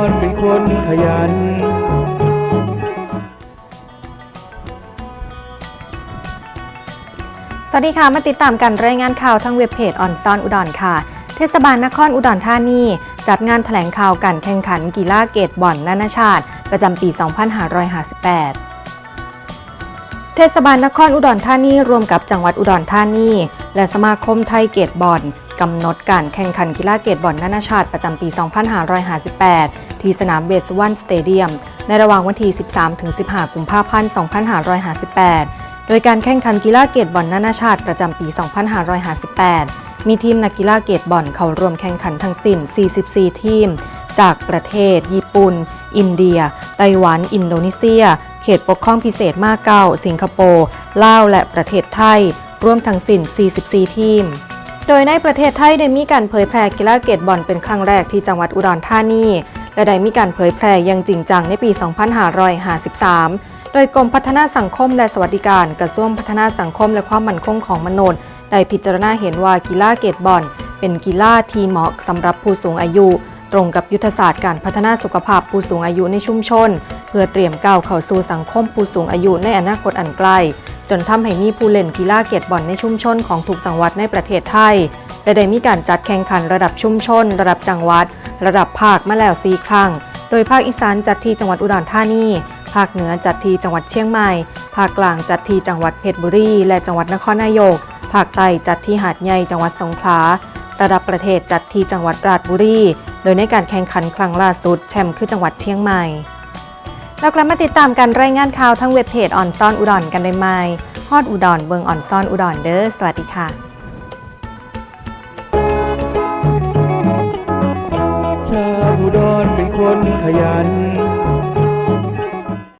คนขยัน สวัสดีค่ะ มาติดตามกันรายงานข่าวทางเว็บเพจออนซอนอุดรค่ะ เทศบาลนครอุดรธานีจัดงานแถลงข่าวการแข่งขันกีฬาเกตบอลนานาชาติ ประจำปี 2558เทศบาลนครอุดรธานีรวมกับจังหวัดอุดรธานีและสมาคมไทยเกตบอลกำหนดการแข่งขันกีฬาเกตบอลนานาชาติประจำปี 2558 ที่สนามเบสวันสเตเดียม ในระหว่างวันที่ 13-15 กุมภาพันธ์ 2558 โดยการแข่งขันกีฬาเกตบอลนานาชาติประจำปี 2558 มีทีมนักกีฬาเกตบอลเข้าร่วมแข่งขันทั้งสิ้น 44 ทีม จากประเทศ ญี่ปุ่น อินเดีย ไต้หวัน อินโดนีเซีย เขตปกครองพิเศษมาเก๊า สิงคโปร์ลาว และประเทศไทย รวมทั้งสิ้น 44 ทีมโดยในประเทศไทยได้มีการเผยแพร่กีฬาเกตบอลเป็นครั้งแรกที่จังหวัดอุดรธานี และได้มีการเผยแพร่อย่างจริงจังในปี 2553 โดยกรมพัฒนาสังคมและสวัสดิการกระทรวงพัฒนาสังคมและความมั่นคงของมนุษย์ได้พิจารณาเห็นว่ากีฬาเกตบอลเป็นกีฬาที่เหมาะสำหรับผู้สูงอายุ ตรงกับยุทธศาสตร์การพัฒนาสุขภาพผู้สูงอายุในชุมชน เพื่อเตรียมก้าวเข้าสู่สังคมผู้สูงอายุในอนาคตอันใกล้จนทำให้มีผู้เล่นกีฬาเกตบอลในชุมชนของทุกจังหวัดในประเทศไทย และได้มีการจัดแข่งขันระดับชุมชน ระดับจังหวัด ระดับภาคมาแล้ว4ครั้ง โดยภาคอีสานจัดที่จังหวัดอุดรธานี ภาคเหนือจัดที่จังหวัดเชียงใหม่ ภาคกลางจัดที่จังหวัดเพชรบุรี และจังหวัดนครนายก ภาคใต้จัดที่หาดใหญ่จังหวัดสงขลา ระดับประเทศจัดที่จังหวัดราชบุรี โดยในการแข่งขันครั้งล่าสุดแชมป์คือจังหวัดเชียงใหม่เรากลับมาติดตามการรายงานข่าวทั้งเว็บเพจออนซอนอุดรกันได้ไหมฮอดอุดรเบิงออนซอนอุดรเด้อ สวัสดีค่ะ ดรเป็นคนขยัน